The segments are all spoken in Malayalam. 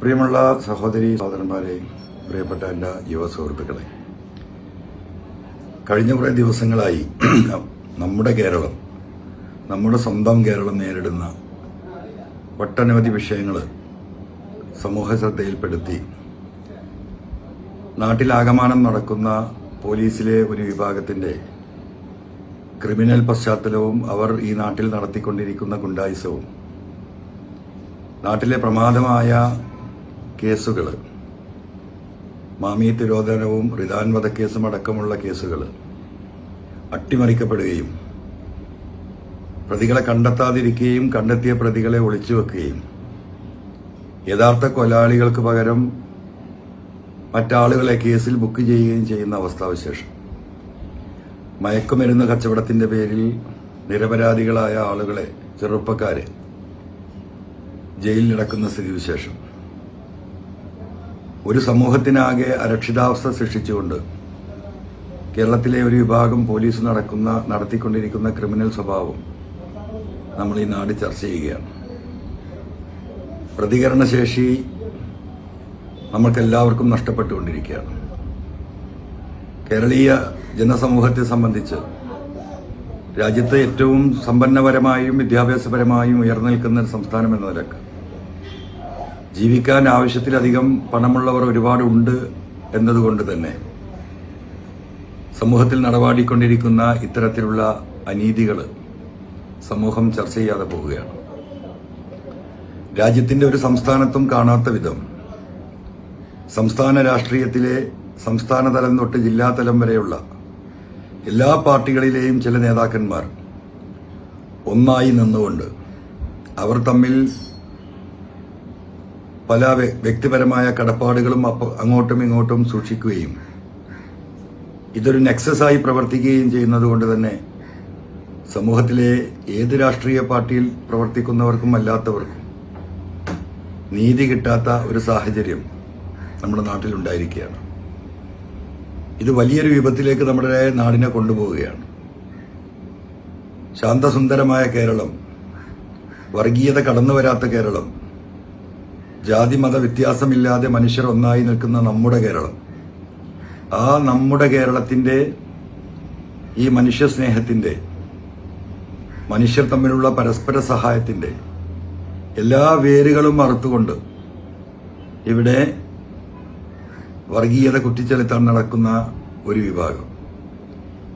പ്രിയമുള്ള സഹോദരി സഹോദരന്മാരെ പ്രിയപ്പെട്ട എന്റെ യുവ സുഹൃത്തുക്കളെ. കഴിഞ്ഞ കുറേ ദിവസങ്ങളായി നമ്മുടെ കേരളം നമ്മുടെ സ്വന്തം കേരളം നേരിടുന്ന ഒട്ടനവധി വിഷയങ്ങൾ സമൂഹ ശ്രദ്ധയിൽപ്പെടുത്തി. നാട്ടിലാകമാനം നടക്കുന്ന പോലീസിലെ ഒരു വിഭാഗത്തിന്റെ ക്രിമിനൽ പശ്ചാത്തലവും അവർ ഈ നാട്ടിൽ നടത്തിക്കൊണ്ടിരിക്കുന്ന ഗുണ്ടായുസവും നാട്ടിലെ പ്രമാദമായ കേസുകൾ മാമി തിരോധനവും റിദാൻ വധക്കേസും അടക്കമുള്ള കേസുകൾ അട്ടിമറിക്കപ്പെടുകയും പ്രതികളെ കണ്ടെത്താതിരിക്കുകയും കണ്ടെത്തിയ പ്രതികളെ ഒളിച്ചു വെക്കുകയും. യഥാർത്ഥ കൊലാളികൾക്ക് പകരം മറ്റാളുകളെ കേസിൽ ബുക്ക് ചെയ്യുകയും ചെയ്യുന്ന അവസ്ഥാവിശേഷം. മയക്കുമരുന്ന് കച്ചവടത്തിന്റെ പേരിൽ നിരപരാധികളായ ആളുകളെ ചെറുപ്പക്കാരെ ജയിലിലടക്കുന്ന സ്ഥിതിവിശേഷം. ഒരു സമൂഹത്തിനാകെ അരക്ഷിതാവസ്ഥ സൃഷ്ടിച്ചുകൊണ്ട് കേരളത്തിലെ ഒരു വിഭാഗം പോലീസ് നടക്കുന്ന നടത്തിക്കൊണ്ടിരിക്കുന്ന ക്രിമിനൽ സ്വഭാവം നമ്മൾ ഈ നാട് ചർച്ച ചെയ്യുകയാണ്. പ്രതികരണശേഷി നമ്മൾക്കെല്ലാവർക്കും നഷ്ടപ്പെട്ടുകൊണ്ടിരിക്കുകയാണ്. കേരളീയ ജനസമൂഹത്തെ സംബന്ധിച്ച് രാജ്യത്തെ ഏറ്റവും സമ്പന്നപരമായും വിദ്യാഭ്യാസപരമായും ഉയർന്നു നിൽക്കുന്ന ഒരു സംസ്ഥാനം എന്ന നിലയ്ക്ക് ജീവിക്കാൻ ആവശ്യത്തിലധികം പണമുള്ളവർ ഒരുപാടുണ്ട് എന്നതുകൊണ്ട് തന്നെ സമൂഹത്തിൽ നടപാടിക്കൊണ്ടിരിക്കുന്ന ഇത്തരത്തിലുള്ള അനീതികൾ സമൂഹം ചർച്ച ചെയ്യാതെ പോവുകയാണ്. രാജ്യത്തിന്റെ ഒരു സംസ്ഥാനത്തും കാണാത്ത വിധം സംസ്ഥാന രാഷ്ട്രീയത്തിലെ സംസ്ഥാന തലം തൊട്ട് ജില്ലാ തലം വരെയുള്ള എല്ലാ പാർട്ടികളിലെയും ചില നേതാക്കന്മാർ ഒന്നായി നിന്നുകൊണ്ട് അവർ തമ്മിൽ പല വ്യ- വ്യക്തിപരമായ കടപ്പാടുകളും അങ്ങോട്ടും ഇങ്ങോട്ടും സൂക്ഷിക്കുകയും ഇതൊരു നെക്സസായി പ്രവർത്തിക്കുകയും ചെയ്യുന്നത് കൊണ്ട് തന്നെ സമൂഹത്തിലെ ഏത് രാഷ്ട്രീയ പാർട്ടിയിൽ പ്രവർത്തിക്കുന്നവർക്കും അല്ലാത്തവർക്കും നീതി കിട്ടാത്ത ഒരു സാഹചര്യം നമ്മുടെ നാട്ടിലുണ്ടായിരിക്കുകയാണ്. ഇത് വലിയൊരു വിപത്തിലേക്ക് നമ്മുടെ നാടിനെ കൊണ്ടുപോവുകയാണ്. ശാന്തസുന്ദരമായ കേരളം വർഗീയത കടന്നു വരാത്ത കേരളം ജാതി മത വ്യത്യാസമില്ലാതെ മനുഷ്യർ ഒന്നായി നിൽക്കുന്ന നമ്മുടെ കേരളം. ആ നമ്മുടെ കേരളത്തിന്റെ ഈ മനുഷ്യ സ്നേഹത്തിന്റെ മനുഷ്യർ തമ്മിലുള്ള പരസ്പര സഹായത്തിന്റെ എല്ലാ വേരുകളും മറുത്തുകൊണ്ട് ഇവിടെ വർഗീയത കുറ്റിച്ചെലുത്താൻ നടക്കുന്ന ഒരു വിഭാഗം.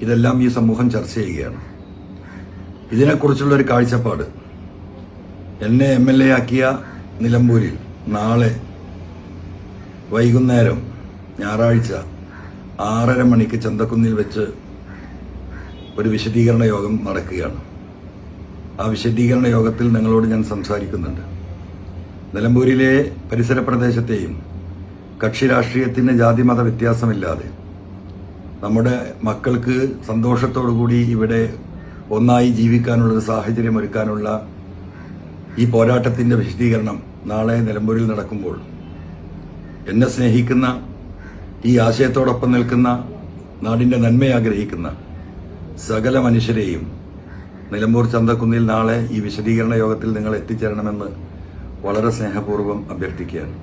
ഇതെല്ലാം ഈ സമൂഹം ചർച്ച ചെയ്യുകയാണ്. ഇതിനെക്കുറിച്ചുള്ള ഒരു കാഴ്ചപ്പാട് എന്നെ എം എൽ എ ആക്കിയ നിലമ്പൂരിൽ. നാളെ വൈകുന്നേരം ഞായറാഴ്ച ആറര മണിക്ക് ചന്തക്കുന്നിൽ വെച്ച് ഒരു വിശദീകരണ യോഗം നടക്കുകയാണ്. ആ വിശദീകരണ യോഗത്തിൽ നിങ്ങളോട് ഞാൻ സംസാരിക്കുന്നുണ്ട്. നിലമ്പൂരിലെ പരിസര പ്രദേശത്തെയും കക്ഷി രാഷ്ട്രീയത്തിന് ജാതിമത വ്യത്യാസമില്ലാതെ നമ്മുടെ മക്കൾക്ക് സന്തോഷത്തോടുകൂടി ഇവിടെ ഒന്നായി ജീവിക്കാനുള്ള ഒരു സാഹചര്യം ഒരുക്കാനുള്ള ഈ പോരാട്ടത്തിന്റെ വിശദീകരണം നാളെ നിലമ്പൂരിൽ നടക്കുമ്പോൾ എന്നെ സ്നേഹിക്കുന്ന ഈ ആശയത്തോടൊപ്പം നിൽക്കുന്ന നാടിന്റെ നന്മ ആഗ്രഹിക്കുന്ന സകല മനുഷ്യരെയും നിലമ്പൂർ ചന്തക്കുന്നിൽ നാളെ ഈ വിശദീകരണ യോഗത്തിൽ നിങ്ങൾ എത്തിച്ചേരണമെന്ന് വളരെ സ്നേഹപൂർവം അഭ്യർത്ഥിക്കുകയാണ്.